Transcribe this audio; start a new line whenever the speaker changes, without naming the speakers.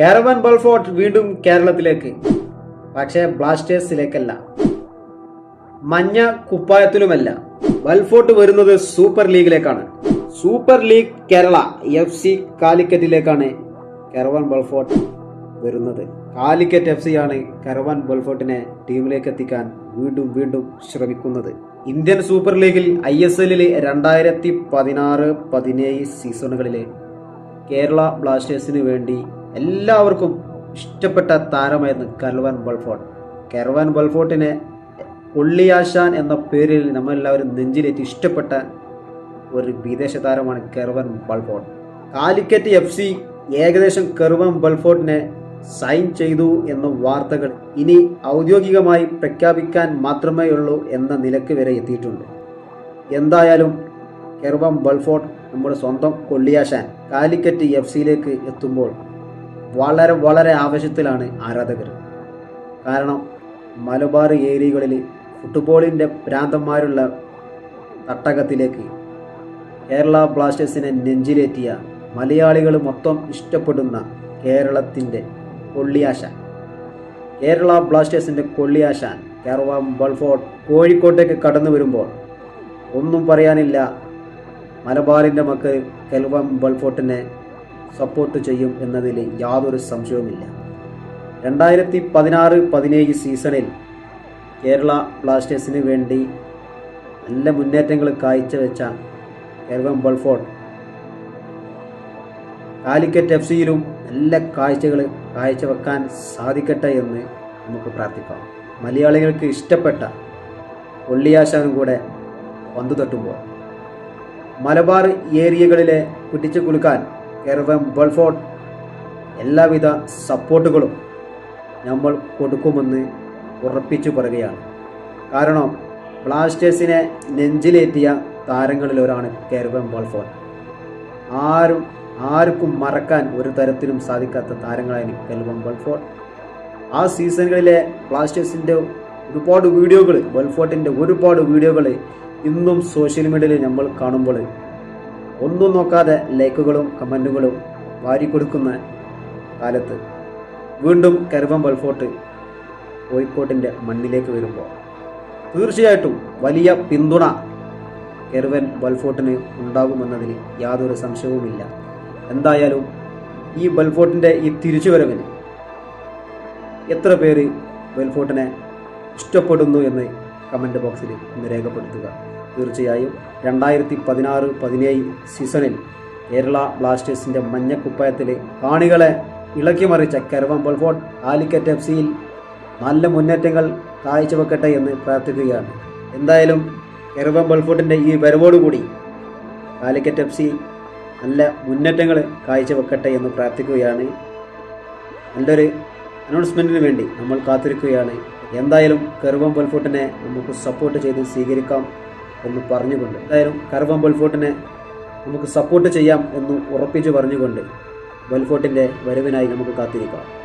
Caravan ബൾഫോർട്ട് വീണ്ടും കേരളത്തിലേക്ക്. പക്ഷേ ബ്ലാസ്റ്റേഴ്സിലേക്കല്ല. മഞ്ഞ കുപ്പായത്തിലുമല്ല. ബൾഫോർട്ട് വരുന്നത് super ലീഗിലേക്കാണ്. Super league Kerala F C കാലിക്കറ്റിലേക്കാണ് Kervens Belfort വരുന്നത്. കാലിക്കറ്റ് എഫ് സി ആണ് കരവാൻ ബൾഫോർട്ടിനെ ടീമിലേക്ക് എത്തിക്കാൻ വീണ്ടും വീണ്ടും ശ്രമിക്കുന്നത്. ഇന്ത്യൻ സൂപ്പർ ലീഗിൽ ഐ എസ് എല്ലിൽ രണ്ടായിരത്തി പതിനാറ് പതിനേഴ് സീസണുകളിലെ കേരള ബ്ലാസ്റ്റേഴ്സിന് വേണ്ടി എല്ലാവർക്കും ഇഷ്ടപ്പെട്ട താരമായിരുന്നു കർവൻ ബൾഫോർട്ട്. കെർവൻ ബൾഫോർട്ടിനെ ഉള്ളിയാശാൻ എന്ന പേരിൽ നമ്മളെല്ലാവരും നെഞ്ചിലേറ്റ് ഇഷ്ടപ്പെട്ട ഒരു വിദേശ താരമാണ് Kervens Belfort. Calicut F C ഏകദേശം കെർവൻ ബൾഫോർട്ടിനെ സൈൻ ചെയ്തു എന്ന വാർത്തകൾ ഇനി ഔദ്യോഗികമായി പ്രഖ്യാപിക്കാൻ മാത്രമേ ഉള്ളൂ എന്ന നിലയ്ക്ക് വരെ എത്തിയിട്ടുണ്ട്. എന്തായാലും കെർവം ബൾഫോർട്ട് നമ്മുടെ സ്വന്തം കൊള്ളിയാശാൻ കാലിക്കറ്റ് എഫ് സിയിലേക്ക് എത്തുമ്പോൾ വളരെ വളരെ ആവശ്യത്തിലാണ് ആരാധകർ. കാരണം മലബാർ ഏരിയകളിൽ ഫുട്ബോളിന്റെ ഭ്രാന്തന്മാരുള്ള തട്ടകത്തിലേക്ക് കേരള ബ്ലാസ്റ്റേഴ്സിനെ നെഞ്ചിലേറ്റിയ മലയാളികൾ മൊത്തം ഇഷ്ടപ്പെടുന്ന കേരളത്തിന്റെ കൊള്ളിയാശാൻ. കേരള ബ്ലാസ്റ്റേഴ്സിന്റെ കൊള്ളിയാശാൻ കേരളം ബൾഫോർട്ട് കോഴിക്കോട്ടേക്ക് കടന്നു വരുമ്പോൾ ഒന്നും പറയാനില്ല മലബാറിന്റെ മക്കൾ കെൽവം ബൾഫോർട്ടിനെ സപ്പോർട്ട് ചെയ്യും എന്നതിൽ യാതൊരു സംശയവുമില്ല. രണ്ടായിരത്തി പതിനാറ് പതിനേഴ് സീസണിൽ കേരള ബ്ലാസ്റ്റേഴ്സിന് വേണ്ടി നല്ല മുന്നേറ്റങ്ങൾ കാഴ്ചവെച്ച എർവൻ ബൾഫോർട്ട് കാലിക്കറ്റ് എഫ് സിയിലും നല്ല കാഴ്ചകൾ കാഴ്ചവെക്കാൻ സാധിക്കട്ടെ എന്ന് നമുക്ക് പ്രാർത്ഥിക്കാം. മലയാളികൾക്ക് ഇഷ്ടപ്പെട്ട ഒള്ളിയാശാനും കൂടെ പന്തു തട്ടുമ്പോൾ മലബാർ ഏരിയകളിലെ കുട്ടിച്ചു കുലുക്കാൻ കെർവം ബൾഫോർട്ട് എല്ലാവിധ സപ്പോർട്ടുകളും നമ്മൾ കൊടുക്കുമെന്ന് ഉറപ്പിച്ചു പറയുകയാണ്. കാരണം ബ്ലാസ്റ്റേഴ്സിനെ നെഞ്ചിലേറ്റിയ താരങ്ങളിൽ ഒരാണ് കെർവം ബൾഫോർട്ട് ആരും ആർക്കും മറക്കാൻ ഒരു തരത്തിലും സാധിക്കാത്ത താരങ്ങളായിരുന്നു കെൽവം ബൾഫോർട്ട് ആ സീസണുകളിലെ ബ്ലാസ്റ്റേഴ്സിന്റെ ഒരുപാട് വീഡിയോകൾ ബൾഫോർട്ടിന്റെ ഒരുപാട് വീഡിയോകൾ ഇന്നും സോഷ്യൽ മീഡിയയിൽ നമ്മൾ കാണുമ്പോൾ ഒന്നും നോക്കാതെ ലൈക്കുകളും കമന്റുകളും വാരിക്കൊടുക്കുന്ന കാലത്ത് വീണ്ടും കരുവം ബൾഫോർട്ട് കോഴിക്കോട്ടിന്റെ മണ്ണിലേക്ക് വരുമ്പോൾ തീർച്ചയായിട്ടും വലിയ പിന്തുണ കെർവൻ ബൾഫോർട്ടിന് ഉണ്ടാകുമെന്നതിൽ യാതൊരു സംശയവുമില്ല. എന്തായാലും ഈ ബൽഫോർട്ടിന്റെ ഈ തിരിച്ചുവരവിന് എത്ര പേര് ബൽഫോർട്ടിനെ ഇഷ്ടപ്പെടുന്നു എന്ന് കമന്റ് ബോക്സിൽ ഒന്ന് രേഖപ്പെടുത്തുക. തീർച്ചയായും രണ്ടായിരത്തി പതിനാറ് പതിനേഴ് സീസണിൽ കേരള ബ്ലാസ്റ്റേഴ്സിന്റെ മഞ്ഞക്കുപ്പായത്തിൽ കാണികളെ ഇളക്കിമറിച്ച കെർവം ബൾഫോർട്ട് ആലിക്കറ്റ് എഫ് സിയിൽ നല്ല മുന്നേറ്റങ്ങൾ കാഴ്ചവെക്കട്ടെ എന്ന് പ്രാർത്ഥിക്കുകയാണ്. എന്തായാലും കെർവം ബൾഫോർട്ടിന്റെ ഈ വരവോടുകൂടി കാലിക്കറ്റ് എഫ് സി നല്ല മുന്നേറ്റങ്ങൾ കാഴ്ചവെക്കട്ടെ എന്ന് പ്രാർത്ഥിക്കുകയാണ്. നല്ലൊരു അനൗൺസ്മെന്റിന് വേണ്ടി നമ്മൾ കാത്തിരിക്കുകയാണ്. എന്തായാലും കർവം ബൽഫോർട്ടിനെ നമുക്ക് സപ്പോർട്ട് ചെയ്ത് സ്വീകരിക്കാം. എന്ന് പറഞ്ഞുകൊണ്ട്. എന്തായാലും കർവം ബൽഫോർട്ടിനെ നമുക്ക് സപ്പോർട്ട് ചെയ്യാം എന്ന് ഉറപ്പിച്ചു പറഞ്ഞുകൊണ്ട് ബൽഫോർട്ടിന്റെ വരവിനായി നമുക്ക് കാത്തിരിക്കാം.